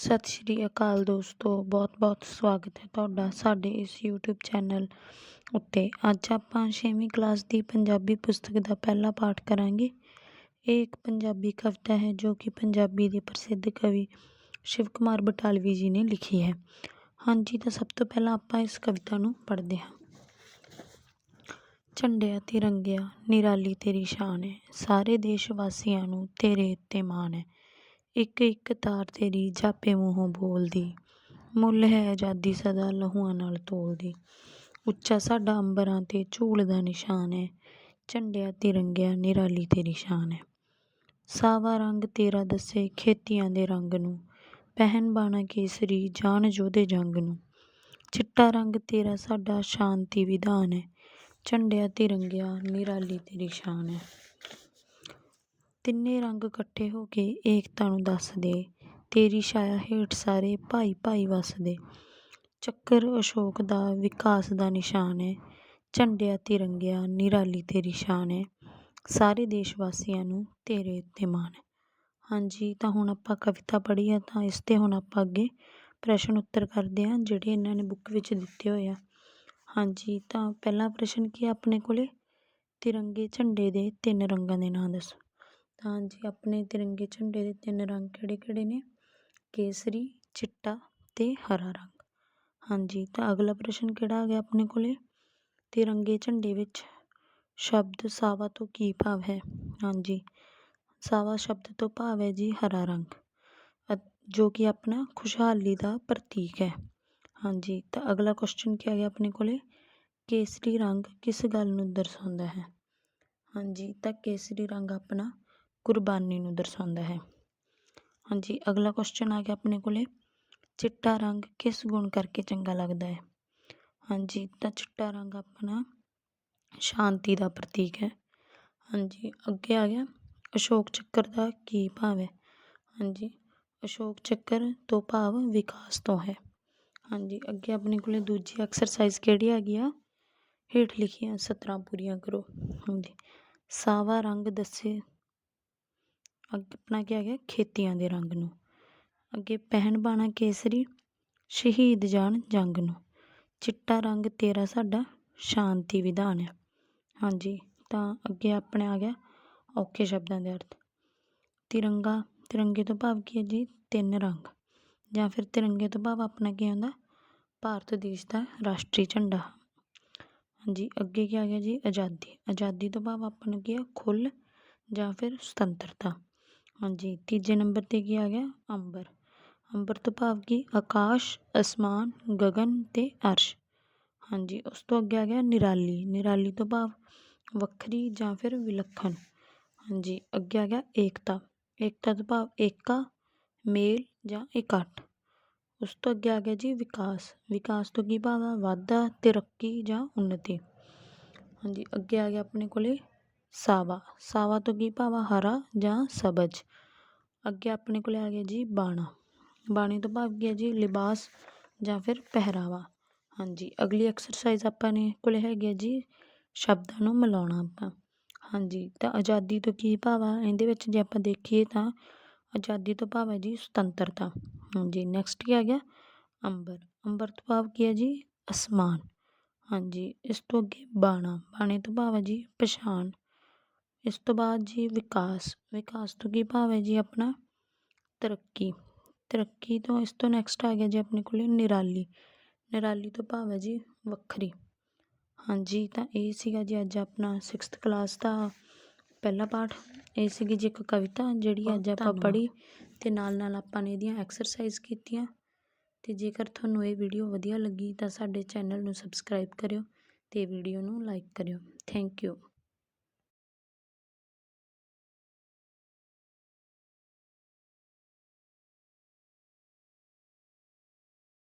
ਸਤਿ ਸ਼੍ਰੀ ਅਕਾਲ ਦੋਸਤੋ, ਬਹੁਤ-ਬਹੁਤ ਸਵਾਗਤ ਹੈ ਤੁਹਾਡਾ ਸਾਡੇ ਇਸ YouTube ਚੈਨਲ ਉੱਤੇ। ਅੱਜ ਆਪਾਂ 6ਵੀਂ ਕਲਾਸ ਦੀ ਪੰਜਾਬੀ ਪੁਸਤਕ ਦਾ ਪਹਿਲਾ ਪਾਠ ਕਰਾਂਗੇ। ਇਹ ਇੱਕ ਪੰਜਾਬੀ ਕਵਿਤਾ ਹੈ ਜੋ ਕਿ ਪੰਜਾਬੀ ਦੇ ਪ੍ਰਸਿੱਧ ਕਵੀ ਸ਼ਿਵ ਕੁਮਾਰ ਬਟਾਲਵੀ ਜੀ ਨੇ ਲਿਖੀ ਹੈ। ਹਾਂਜੀ, ਤਾਂ ਸਭ ਤੋਂ ਪਹਿਲਾਂ ਆਪਾਂ ਇਸ ਕਵਿਤਾ ਨੂੰ ਪੜ੍ਹਦੇ ਹਾਂ। ਝੰਡਿਆ ਤਿਰੰਗਿਆ, ਨਿਰਾਲੀ ਤੇਰੀ ਸ਼ਾਨ ਹੈ, ਸਾਰੇ ਦੇਸ਼ ਵਾਸੀਆਂ ਨੂੰ ਤੇਰੇ ਉੱਤੇ ਮਾਣ ਹੈ। ਇੱਕ ਇੱਕ ਤਾਰ ਤੇਰੀ ਜਾਪੇ ਮੂੰਹੋਂ ਬੋਲਦੀ। ਮੁੱਲ ਹੈ ਆਜ਼ਾਦੀ ਸਦਾ ਲਹੂਆਂ ਨਾਲ ਤੋਲਦੀ। ਉੱਚਾ ਸਾਡਾ ਅੰਬਰਾਂ ਤੇ ਝੂਲਦਾ ਨਿਸ਼ਾਨ ਹੈ। ਝੰਡਿਆ ਤਿਰੰਗਿਆ ਨਿਰਾਲੀ ਤੇਰੀ ਸ਼ਾਨ ਹੈ। ਸਾਵਾ ਰੰਗ ਤੇਰਾ ਦੱਸੇ ਖੇਤੀਆਂ ਦੇ ਰੰਗ ਨੂੰ। ਪਹਿਨ ਬਾਣਾ ਕੇਸਰੀ ਜਾਨ ਜੋਧੇ ਜੰਗ ਨੂੰ। ਚਿੱਟਾ ਰੰਗ ਤੇਰਾ ਸਾਡਾ ਸ਼ਾਂਤੀ ਵਿਧਾਨ ਹੈ। ਝੰਡਿਆ ਤਿਰੰਗਿਆ ਨਿਰਾਲੀ ਤੇਰੀ ਸ਼ਾਨ ਹੈ। ਤਿੰਨੇ ਰੰਗ ਇਕੱਠੇ ਹੋ ਕੇ ਏਕਤਾ ਨੂੰ ਦੱਸਦੇ, ਤੇਰੀ ਛਾਇਆ ਹੇਠ ਸਾਰੇ ਭਾਈ ਭਾਈ ਵਸਦੇ। ਚੱਕਰ ਅਸ਼ੋਕ ਦਾ ਵਿਕਾਸ ਦਾ ਨਿਸ਼ਾਨ ਹੈ ਝੰਡਿਆ ਤਿਰੰਗਿਆ ਨਿਰਾਲੀ ਤੇਰੀ ਸ਼ਾਨ ਹੈ ਸਾਰੇ ਦੇਸ਼ ਵਾਸੀਆਂ ਨੂੰ ਤੇਰੇ ਉੱਤੇ ਮਾਣ ਹੈ ਹਾਂਜੀ, ਤਾਂ ਹੁਣ ਆਪਾਂ ਕਵਿਤਾ ਪੜ੍ਹੀ ਆ ਤਾਂ ਇਸ 'ਤੇ ਹੁਣ ਆਪਾਂ ਅੱਗੇ ਪ੍ਰਸ਼ਨ ਉੱਤਰ ਕਰਦੇ ਹਾਂ, ਜਿਹੜੇ ਇਹਨਾਂ ਨੇ ਬੁੱਕ ਵਿੱਚ ਦਿੱਤੇ ਹੋਏ ਆ। ਹਾਂਜੀ, ਤਾਂ ਪਹਿਲਾ ਪ੍ਰਸ਼ਨ ਕੀ ਆ ਆਪਣੇ ਕੋਲੇ? ਤਿਰੰਗੇ ਝੰਡੇ ਦੇ ਤਿੰਨ ਰੰਗਾਂ ਦੇ ਨਾਂ ਦੱਸੋ। ਤਾਂ ਹਾਂਜੀ, ਆਪਣੇ ਤਿਰੰਗੇ ਝੰਡੇ ਦੇ ਤਿੰਨ ਰੰਗ ਕਿਹੜੇ ਕਿਹੜੇ ਨੇ? ਕੇਸਰੀ, ਚਿੱਟਾ ਅਤੇ ਹਰਾ ਰੰਗ। ਹਾਂਜੀ, ਤਾਂ ਅਗਲਾ ਪ੍ਰਸ਼ਨ ਕਿਹੜਾ ਆ ਗਿਆ ਆਪਣੇ ਕੋਲ? ਤਿਰੰਗੇ ਝੰਡੇ ਵਿੱਚ ਸ਼ਬਦ ਸਾਵਾ ਤੋਂ ਕੀ ਭਾਵ ਹੈ? ਹਾਂਜੀ, ਸਾਵਾ ਸ਼ਬਦ ਤੋਂ ਭਾਵ ਹੈ ਜੀ ਹਰਾ ਰੰਗ। ਜੋ ਕਿ ਆਪਣਾ ਖੁਸ਼ਹਾਲੀ ਦਾ ਪ੍ਰਤੀਕ ਹੈ। ਹਾਂਜੀ, ਤਾਂ ਅਗਲਾ ਕੁਐਸਚਨ ਕੀ ਆ ਗਿਆ ਆਪਣੇ ਕੋਲੇ? ਕੇਸਰੀ ਰੰਗ ਕਿਸ ਗੱਲ ਨੂੰ ਦਰਸਾਉਂਦਾ ਹੈ? ਹਾਂਜੀ, ਤਾਂ ਕੇਸਰੀ ਰੰਗ ਆਪਣਾ ਕੁਰਬਾਨੀ ਨੂੰ ਦਰਸਾਉਂਦਾ ਹੈ। ਹਾਂਜੀ, ਅਗਲਾ ਕੁਐਸਚਨ ਆ ਗਿਆ ਆਪਣੇ ਕੋਲੇ। ਚਿੱਟਾ ਰੰਗ ਕਿਸ ਗੁਣ ਕਰਕੇ ਚੰਗਾ ਲੱਗਦਾ ਹੈ? ਹਾਂਜੀ, ਤਾਂ ਚਿੱਟਾ ਰੰਗ ਆਪਣਾ ਸ਼ਾਂਤੀ ਦਾ ਪ੍ਰਤੀਕ ਹੈ। ਹਾਂਜੀ, ਅੱਗੇ ਆ ਗਿਆ। ਅਸ਼ੋਕ ਚੱਕਰ ਦਾ ਕੀ ਭਾਵ ਹੈ? ਹਾਂਜੀ, ਅਸ਼ੋਕ ਚੱਕਰ ਤੋਂ ਭਾਵ ਵਿਕਾਸ ਤੋਂ ਹੈ। ਹਾਂਜੀ, ਅੱਗੇ ਆਪਣੇ ਕੋਲੇ ਦੂਜੀ ਐਕਸਰਸਾਈਜ਼ ਕਿਹੜੀ ਆ ਗਈ ਆ? ਹੇਠ ਲਿਖੀਆਂ ਸਤਰਾਂ ਪੂਰੀਆਂ ਕਰੋ। ਹਾਂਜੀ, ਸਾਵਾ ਰੰਗ ਦੱਸੇ ਆਪਣਾ ਕੀ ਆ ਗਿਆ ਖੇਤੀਆਂ ਦੇ ਰੰਗ ਨੂੰ। ਅੱਗੇ ਪਹਿਨ ਬਾਣਾ ਕੇਸਰੀ, ਸ਼ਹੀਦ ਜਾਣ ਜੰਗ ਨੂੰ। ਚਿੱਟਾ ਰੰਗ ਤੇਰਾ ਸਾਡਾ ਸ਼ਾਂਤੀ ਵਿਧਾਨ ਹੈ ਹਾਂਜੀ, ਤਾਂ ਅੱਗੇ ਆਪਣੇ ਆ ਗਿਆ ਔਖੇ ਸ਼ਬਦਾਂ ਦੇ ਅਰਥ। ਤਿਰੰਗਾ, ਤਿਰੰਗੇ ਤੋਂ ਭਾਵ ਕੀ ਹੈ ਜੀ? ਤਿੰਨ ਰੰਗ। ਜਾਂ ਫਿਰ ਤਿਰੰਗੇ ਤੋਂ ਭਾਵ ਆਪਣਾ ਕੀ ਹੁੰਦਾ? ਭਾਰਤ ਦੇਸ਼ ਦਾ ਰਾਸ਼ਟਰੀ ਝੰਡਾ। ਹਾਂਜੀ, ਅੱਗੇ ਕੀ ਆ ਗਿਆ ਜੀ? ਆਜ਼ਾਦੀ। ਆਜ਼ਾਦੀ ਤੋਂ ਭਾਵ ਆਪਣਾ ਕੀ ਹੈ? ਖੁੱਲ੍ਹ ਜਾਂ ਫਿਰ ਸੁਤੰਤਰਤਾ। ਹਾਂਜੀ, ਤੀਜੇ ਨੰਬਰ 'ਤੇ ਕੀ ਆ ਗਿਆ? ਅੰਬਰ। ਅੰਬਰ ਤੋਂ ਭਾਵ ਕੀ? ਆਕਾਸ਼, ਅਸਮਾਨ, ਗਗਨ ਅਤੇ ਅਰਸ਼। ਹਾਂਜੀ, ਉਸ ਤੋਂ ਅੱਗੇ ਆ ਗਿਆ ਨਿਰਾਲੀ। ਨਿਰਾਲੀ ਤੋਂ ਭਾਵ ਵੱਖਰੀ ਜਾਂ ਫਿਰ ਵਿਲੱਖਣ। ਹਾਂਜੀ, ਅੱਗੇ ਆ ਗਿਆ ਏਕਤਾ। ਏਕਤਾ ਤੋਂ ਭਾਵ ਏਕਾ, ਮੇਲ ਜਾਂ ਇਕੱਠ। ਉਸ ਤੋਂ ਅੱਗੇ ਆ ਗਿਆ ਜੀ ਵਿਕਾਸ। ਵਿਕਾਸ ਤੋਂ ਕੀ ਭਾਵ ਆ? ਵਾਧਾ, ਤਰੱਕੀ ਜਾਂ ਉੱਨਤੀ। ਹਾਂਜੀ, ਅੱਗੇ ਆ ਗਿਆ ਆਪਣੇ ਕੋਲੇ ਸਾਵਾ ਸਾਵਾ ਤੋਂ ਕੀ ਭਾਵ ਆ ਹਰਾ ਜਾਂ ਸਬਜ਼? ਅੱਗੇ ਆਪਣੇ ਕੋਲ ਆ ਗਿਆ ਜੀ ਬਾਣਾ। ਬਾਣੇ ਤੋਂ ਭਾਵ ਕੀ ਹੈ ਜੀ ਲਿਬਾਸ ਜਾਂ ਫਿਰ ਪਹਿਰਾਵਾ। ਹਾਂਜੀ, ਅਗਲੀ ਐਕਸਰਸਾਈਜ਼ ਆਪਾਂ ਨੇ ਕੋਲ ਹੈਗੀ ਹੈ ਜੀ ਸ਼ਬਦਾਂ ਨੂੰ ਮਿਲਾਉਣਾ ਆਪਾਂ। ਹਾਂਜੀ, ਤਾਂ ਆਜ਼ਾਦੀ ਤੋਂ ਕੀ ਭਾਵ? ਆ ਇਹਦੇ ਵਿੱਚ ਜੇ ਆਪਾਂ ਦੇਖੀਏ ਤਾਂ ਆਜ਼ਾਦੀ ਤੋਂ ਭਾਵ ਹੈ ਜੀ ਸੁਤੰਤਰਤਾ। ਹਾਂਜੀ ਨੈਕਸਟ ਕੀ ਆ ਗਿਆ? ਅੰਬਰ। ਅੰਬਰ ਤੋਂ ਭਾਵ ਕੀ ਹੈ ਜੀ ਅਸਮਾਨ। ਹਾਂਜੀ, ਇਸ ਤੋਂ ਅੱਗੇ ਬਾਣਾ। ਬਾਣੇ ਤੋਂ ਭਾਵ ਹੈ ਜੀ ਪਛਾਣ। ਇਸ ਤੋਂ ਬਾਅਦ ਜੀ ਵਿਕਾਸ ਵਿਕਾਸ ਤੋਂ ਕੀ ਭਾਵ ਹੈ ਜੀ ਆਪਣਾ? ਤਰੱਕੀ ਤਰੱਕੀ ਤੋਂ ਇਸ ਤੋਂ ਨੈਕਸਟ ਆ ਗਿਆ ਜੀ ਆਪਣੇ ਕੋਲ ਨਿਰਾਲੀ ਨਿਰਾਲੀ ਤੋਂ ਭਾਵ ਹੈ ਜੀ ਵੱਖਰੀ। ਹਾਂਜੀ ਤਾਂ ਇਹ ਸੀਗਾ ਜੀ ਅੱਜ ਆਪਣਾ 6th ਕਲਾਸ ਦਾ ਪਹਿਲਾ ਪਾਠ। ਇਹ ਸੀਗੀ ਜੀ ਇੱਕ ਕਵਿਤਾ ਜਿਹੜੀ ਅੱਜ ਆਪਾਂ ਪੜ੍ਹੀ ਤੇ ਨਾਲ ਨਾਲ ਆਪਾਂ ਨੇ ਇਹਦੀਆਂ ਐਕਸਰਸਾਈਜ਼ ਕੀਤੀਆਂ। ਤੇ ਜੇਕਰ ਤੁਹਾਨੂੰ ਇਹ ਵੀਡੀਓ ਵਧੀਆ ਲੱਗੀ ਤਾਂ ਸਾਡੇ ਚੈਨਲ ਨੂੰ ਸਬਸਕ੍ਰਾਈਬ ਕਰਿਓ ਤੇ ਵੀਡੀਓ ਨੂੰ ਲਾਈਕ ਕਰਿਓ। Thank you